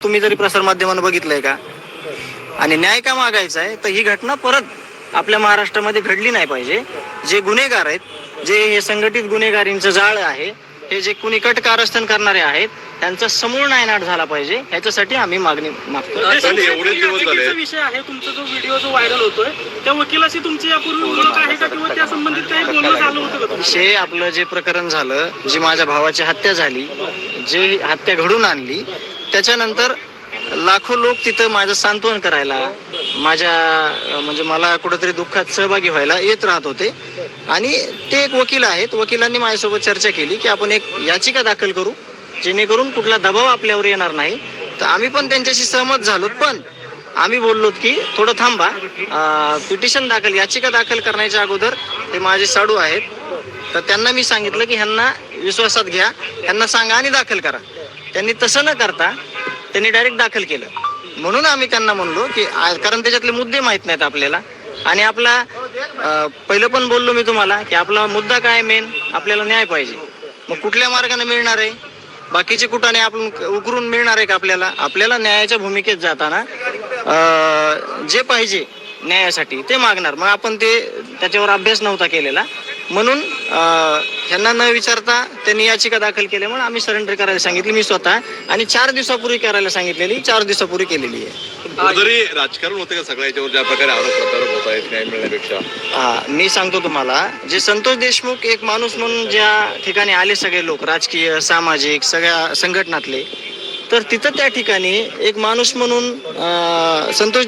तुम्ही जरी प्रसारमाध्यमानं बघितलंय का? आणि न्याय का मागायचा आहे? तर ही घटना परत आपल्या महाराष्ट्रामध्ये घडली नाही पाहिजे. जे गुन्हेगार आहेत जे हे संघटित गुन्हेगारींचं जाळ आहे हे जे कुणी कट कारस्थान करणारे आहेत त्यांचा समूळ नायनाट झाला पाहिजे. ह्याच्यासाठी आम्ही मागणी मागतो. पण एवढे दिवस झाले. अटकेचा विषय आहे. तुमचा जो व्हिडिओ जो व्हायरल होतोय त्या वकिलाशी तुमची यापूर्वी ओळख आहे का? किंवा त्या संबंधित काही बोलणं झालं होतं का तुमचं? विषय आपलं जे प्रकरण झालं जी माझ्या भावाची हत्या झाली जे हत्या घडून आणली त्याच्यानंतर लाखो लोक तिथं माझं सांत्वन करायला माझ्या म्हणजे मला कुठंतरी दुःखात सहभागी व्हायला येत राहत होते. आणि ते एक वकील आहेत वकिलांनी माझ्यासोबत चर्चा केली की आपण एक याचिका दाखल करू जेणेकरून कुठला दबाव आपल्यावर येणार नाही. तर आम्ही पण त्यांच्याशी सहमत झालो पण आम्ही बोललो की थोडं थांबा पिटिशन दाखल याचिका दाखल करण्याच्या अगोदर ते माझे साडू आहेत. तर त्यांना मी सांगितलं की ह्यांना विश्वासात घ्या ह्यांना सांगा आणि दाखल करा. त्यांनी तसं न करता त्यांनी डायरेक्ट दाखल केलं. म्हणून आम्ही त्यांना म्हणलो की कारण त्याच्यातले मुद्दे माहीत नाहीत आपल्याला. आणि आपला पहिलं पण बोललो मी तुम्हाला की आपला मुद्दा काय मेन आपल्याला न्याय पाहिजे. मग कुठल्या मार्गाने मिळणार आहे? बाकीचे कुठाने आपण उकरून मिळणार आहे का आपल्याला? आपल्याला न्यायाच्या भूमिकेत जाताना जे पाहिजे न्यायासाठी ते मागणार. मग आपण ते त्याच्यावर अभ्यास नव्हता केलेला. म्हणून ह्यांना न विचारता त्यांनी याचिका दाखल केल्यामुळे आम्ही सरेंडर करायला सांगितली. मी स्वतः आणि चार दिवसापूर्वी करायला सांगितलेली चार दिवसापूर्वी केलेली आहे. राजकारण होते का सगळ्या याच्यावर ज्या प्रकारे आरोप प्रत्यारोप होत आहेत न्याय मिळण्यापेक्षा? हा मी सांगतो तुम्हाला जे संतोष देशमुख एक माणूस म्हणून ज्या ठिकाणी आले सगळे लोक राजकीय सामाजिक सगळ्या संघटनातले तर तिथं त्या ठिकाणी एक माणूस म्हणून संतोष